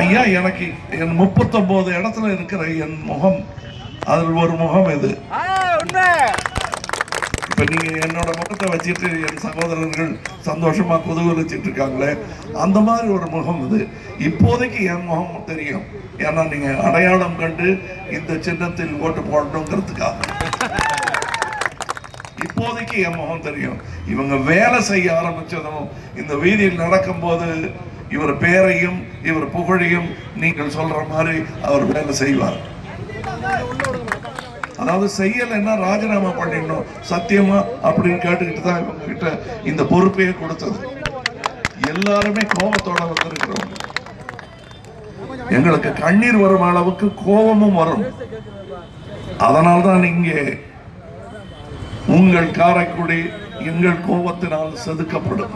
ஐயா எனக்கு என் முப்பத்தொன்பது இடத்துல இருக்கிற என் முகம் அதில் ஒரு முகம் இது. இப்ப நீங்க என்னோட முகத்தை வச்சுட்டு என் சகோதரர்கள் சந்தோஷமா குதூகலிச்சிட்டு இருக்காங்களே அந்த மாதிரி ஒரு முகம் இது. இப்போதைக்கு என் முகம் தெரியும். ஏன்னா நீங்க அடையாளம் கண்டு இந்த சின்னத்தில் ஓட்டு போடணுங்கிறதுக்காக. இப்போதைக்கு என் முகம் தெரியும். இவங்க வேலை செய்ய ஆரம்பிச்சதும் இந்த வீதியில் நடக்கும்போது இவர் பேரையும் இவர் புகழையும் நீங்கள் சொல்ற மாதிரி அவர் வேலை செய்வார். அதாவது செய்யலைன்னா ராஜினாமா பண்ணிடணும். சத்தியமா அப்படின்னு கேட்டுக்கிட்டு தான் இவங்க கிட்ட இந்த பொறுப்பையே கொடுத்தது. எல்லாருமே கோபத்தோட வந்திருக்கிறோம். எங்களுக்கு கண்ணீர் வரும் அளவுக்கு கோபமும் வரும். அதனால்தான் இங்கே உங்கள் காரைக்குடி எங்கள் கோபத்தினால் செதுக்கப்படும்.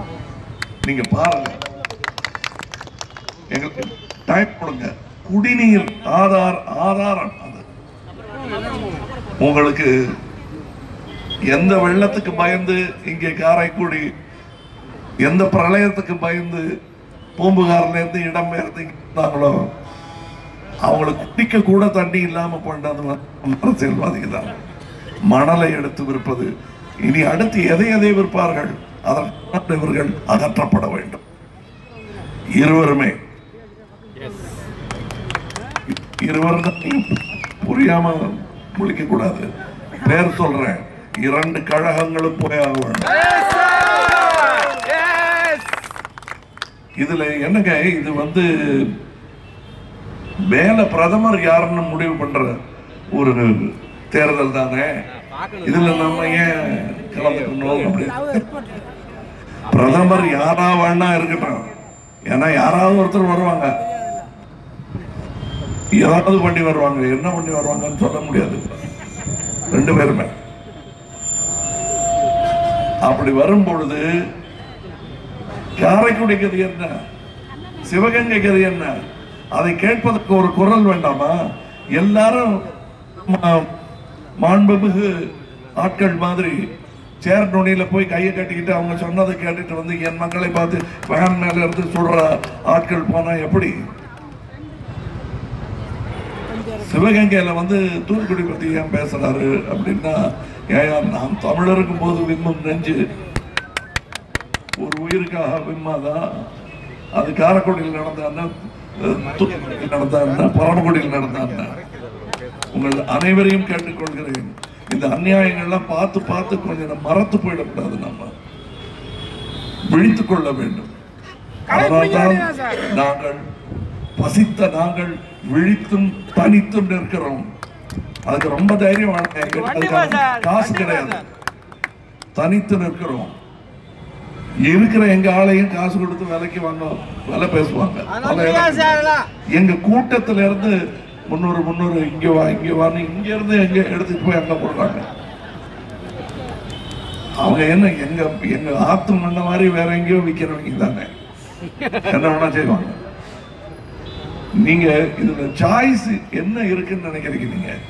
நீங்க பாருங்க. எங்களுக்கு டைப் கொடுங்க. குடிநீர் ஆதார் ஆதாரம் அது. உங்களுக்கு எந்த வெள்ளத்துக்கு பயந்து இங்கே காரைக்குடி எந்த பிரளயத்துக்கு பயந்து பூம்புகார்லேருந்து இடம் பெயர்ந்து இருந்தாங்களோ அவங்களுக்கு குடிக்க கூட தண்ணி இல்லாம பண்ணது அரசியல்வாதிகள் தான். மணலை எடுத்து விற்பது. இனி அடுத்து எதை எதை விற்பார்கள்? அதற்கான இவர்கள் அகற்றப்பட வேண்டும். இருவருமே. இருவரும் புரியாம முழிக்க கூடாது பேர் சொல்றேன். இரண்டு கழகங்களும் போய் ஆக வேண்டும் இதுல என்னங்க இது வந்து மேல பிரதமர் யாருன்னு முடிவு பண்ற ஒரு தேர்தல் தானே? இதுல நம்ம ஏன் கலந்துக்கணும் அப்படின்னு. பிரதமர் யாரா வேணா இருக்கட்டும். ஏன்னா யாராவது ஒருத்தர் வருவாங்க. ஏதாவது பண்ணி வருவாங்க. என்ன பண்ணி வருவாங்கன்னு சொல்ல முடியாது. ரெண்டு பேருமே. அப்படி வரும் பொழுது காரைக்குடி கதை என்ன? சிவகங்கை கதை என்ன? அதை கேட்பதற்கு ஒரு குரல் வேண்டாமா? எல்லாரும் மாண்புமிகு ஆட்கள் மாதிரி சேர் நுனியில போய் கையை கட்டிக்கிட்டு அவங்க சொன்னதை கேட்டுட்டு வந்து என் மக்களை பார்த்து வேன் மேல இருந்து சொல்ற ஆட்கள் போனா எப்படி? சிவகங்கையில வந்து தூத்துக்குடி பத்தி ஏன் பேசுறாரு அப்படின்னா ஏயா நாம் தமிழர் இருக்கும் போது விம்மும் நெஞ்சு. ஒரு உயிருக்காக விம்மாதா? அது காரைக்குடியில் நடந்தான்னா அஹ், தூத்துக்குடியில் நடந்தான்னா பரமக்குடியில் நடந்தான்னா உங்கள் அனைவரையும் கேட்டுக்கொள்கிறேன். இந்த அநியாயங்கள்லாம் பார்த்து பார்த்து கொஞ்சம் மறத்து போயிடக்கூடாது நம்ம. விழித்துக் கொள்ள வேண்டும். அதனால்தான் நாங்கள் பசித்த நாங்கள் விழித்தும் தனித்தும் நிற்கிறோம். அதுக்கு ரொம்ப தைரியம் காசு கிடையாது. தனித்து நிற்கிறோம். இருக்கிற எங்க ஆளையும் காசு கொடுத்து விலைக்கு வாங்க விலை பேசுவாங்க. எங்க கூட்டத்துல இருந்து முன்னூறு முன்னூறு இங்க வா இங்க வான்னு இங்கேருந்து எங்கே எடுத்துட்டு போய் அங்கே போடுறாங்க. அவங்க என்ன எங்க எங்க ஆத்து மண்ண மாதிரி வேற எங்கேயோ விற்கிறவங்க தானே. என்ன வேணா செய்வாங்க. நீங்க இதுல சாய்ஸ் என்ன இருக்குன்னு நினைக்கிறீங்க நீங்கள்